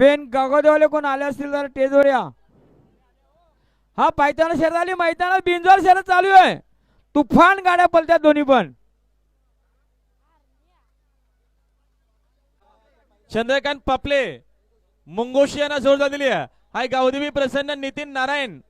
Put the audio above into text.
Pen कागदवाले कोण आले असतील तर टेजवर या हा पायताना शर्यत आली मैदानात बिंजोर शर्यत चालू आहे. तुफान गाड्या पलत्या दोन्ही पण. चंद्रकांत पापले मुंगोशी यांना जोरदार दिली आहे. हाय गावदेवी प्रसन्न नितीन नारायण.